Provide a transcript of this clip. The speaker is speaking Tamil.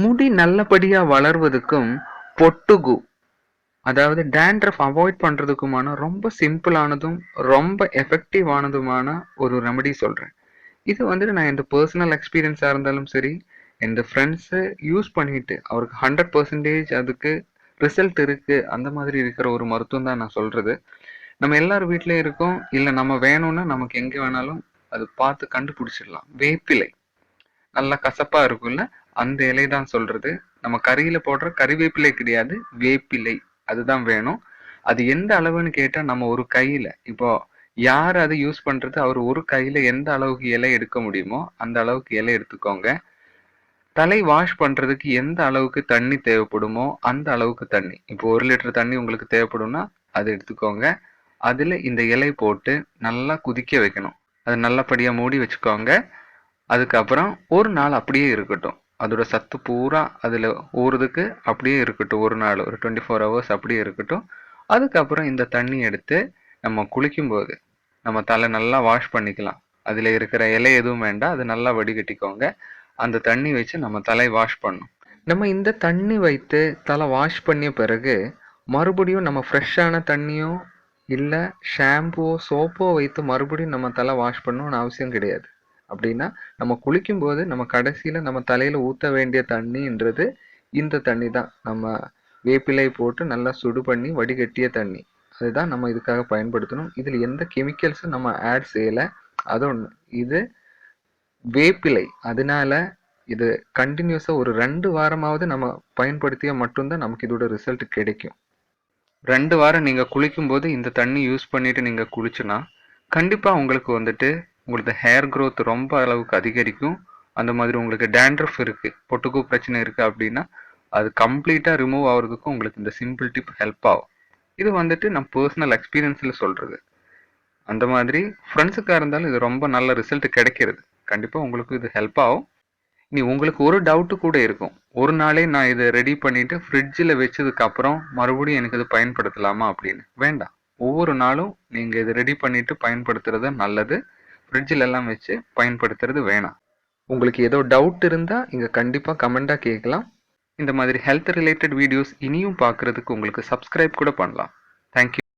முடி நல்லபடியா வளர்வதுக்கும் பொட்டுகு அதாவது டேண்ட்ரஃப் அவாய்ட் பண்றதுக்குமான ரொம்ப சிம்பிளானதும் ரொம்ப எஃபெக்டிவானதுமான ஒரு ரெமடி சொல்றேன். இது வந்துட்டு நான் எந்த பர்சனல் எக்ஸ்பீரியன்ஸாக இருந்தாலும் சரி எந்த ஃப்ரெண்ட்ஸு யூஸ் பண்ணிட்டு அவருக்கு ஹண்ட்ரட் பர்சன்டேஜ் அதுக்கு ரிசல்ட் இருக்கு அந்த மாதிரி இருக்கிற ஒரு மருத்துவம் தான் நான் சொல்றது. நம்ம எல்லார் வீட்லயும் இருக்கோம் இல்லை நம்ம வேணும்னா நமக்கு எங்கே வேணாலும் அது பார்த்து கண்டுபிடிச்சிடலாம். வேப்பிலை நல்லா கசப்பா இருக்கும்ல அந்த இலை தான் சொல்றது. நம்ம கறியில போடுற கறிவேப்பிலை கிடையாது வேப்பிலை. அதுதான் வேணும். அது எந்த அளவுன்னு கேட்டா நம்ம ஒரு கையில இப்போ யார் அதை யூஸ் பண்றது? அவர் ஒரு கையில எந்த அளவுக்கு இலை எடுக்க முடியுமோ அந்த அளவுக்கு இலை எடுத்துக்கோங்க. தலை வாஷ் பண்றதுக்கு எந்த அளவுக்கு தண்ணி தேவைப்படுமோ அந்த அளவுக்கு தண்ணி. இப்போ ஒரு லிட்டர் தண்ணி உங்களுக்கு தேவைப்படும்னா அதை எடுத்துக்கோங்க. அதுல இந்த இலை போட்டு நல்லா குதிக்க வைக்கணும். அது நல்லபடியா மூடி வச்சுக்கோங்க. அதுக்கப்புறம் ஒரு நாள் அப்படியே இருக்கட்டும். அதோட சத்து பூரா அதில் ஊறுறதுக்கு அப்படியே இருக்கட்டும் ஒரு நாள் ஒரு டுவெண்ட்டி ஃபோர் ஹவர்ஸ் அப்படியே இருக்கட்டும். அதுக்கப்புறம் இந்த தண்ணி எடுத்து நம்ம குளிக்கும்போது நம்ம தலை நல்லா வாஷ் பண்ணிக்கலாம். அதில் இருக்கிற இலை எதுவும் வேண்டாம் அது நல்லா வடிகட்டிக்கோங்க. அந்த தண்ணி வச்சு நம்ம தலை வாஷ் பண்ணும். நம்ம இந்த தண்ணி வைத்து தலை வாஷ் பண்ணிய பிறகு மறுபடியும் நம்ம ஃப்ரெஷ்ஷான தண்ணியோ இல்லை ஷாம்புவோ சோப்போ வைத்து மறுபடியும் நம்ம தலை வாஷ் பண்ணணும்னு அவசியம் கிடையாது. அப்படின்னா நம்ம குளிக்கும்போது நம்ம கடைசியில் நம்ம தலையில் ஊற்ற வேண்டிய தண்ணின்றது இந்த தண்ணி தான் நம்ம வேப்பிலை போட்டு நல்லா சுடு பண்ணி வடிகட்டிய தண்ணி. அதுதான் நம்ம இதுக்காக பயன்படுத்தணும். இதில் எந்த கெமிக்கல்ஸும் நம்ம ஆட் செய்யலை. அது ஒன்று இது வேப்பிலை. அதனால இது கண்டினியூஸாக ஒரு ரெண்டு வாரமாவது நம்ம பயன்படுத்திய மட்டும்தான் நமக்கு இதோட ரிசல்ட் கிடைக்கும். ரெண்டு வாரம் நீங்கள் குளிக்கும்போது இந்த தண்ணி யூஸ் பண்ணிட்டு நீங்கள் குளிச்சுனா கண்டிப்பாக உங்களுக்கு வந்துட்டு உங்களுக்கு ஹேர் க்ரோத் ரொம்ப அளவுக்கு அதிகரிக்கும். அந்த மாதிரி உங்களுக்கு டேண்ட்ரஃப் இருக்குது பொட்டுக்கு பிரச்சனை இருக்குது அப்படின்னா அது கம்ப்ளீட்டாக ரிமூவ் ஆகிறதுக்கும் உங்களுக்கு இந்த சிம்பிள் டிப் ஹெல்ப் ஆகும். இது வந்துட்டு நான் பர்சனல் எக்ஸ்பீரியன்ஸில் சொல்கிறது அந்த மாதிரி ஃப்ரெண்ட்ஸுக்காக இருந்தாலும் இது ரொம்ப நல்ல ரிசல்ட் கிடைக்கிறது. கண்டிப்பாக உங்களுக்கு இது ஹெல்ப் ஆகும். நீ உங்களுக்கு ஒரு டவுட்டு கூட இருக்கும். ஒரு நாளே நான் இதை ரெடி பண்ணிட்டு ஃப்ரிட்ஜில் வச்சதுக்கு அப்புறம் மறுபடியும் எனக்கு இது பயன்படுத்தலாமா அப்படின்னு. வேண்டாம். ஒவ்வொரு நாளும் நீங்கள் இதை ரெடி பண்ணிட்டு பயன்படுத்துறது நல்லது. ஃப்ரிட்ஜில் எல்லாம் வச்சு பயன்படுத்துறது வேணாம். உங்களுக்கு ஏதோ டவுட் இருந்தால் இங்கே கண்டிப்பாக கமெண்ட்டாக கேட்கலாம். இந்த மாதிரி ஹெல்த் ரிலேட்டட் வீடியோஸ் இனியும் பார்க்குறதுக்கு உங்களுக்கு சப்ஸ்கிரைப் கூட பண்ணலாம். தேங்க்யூ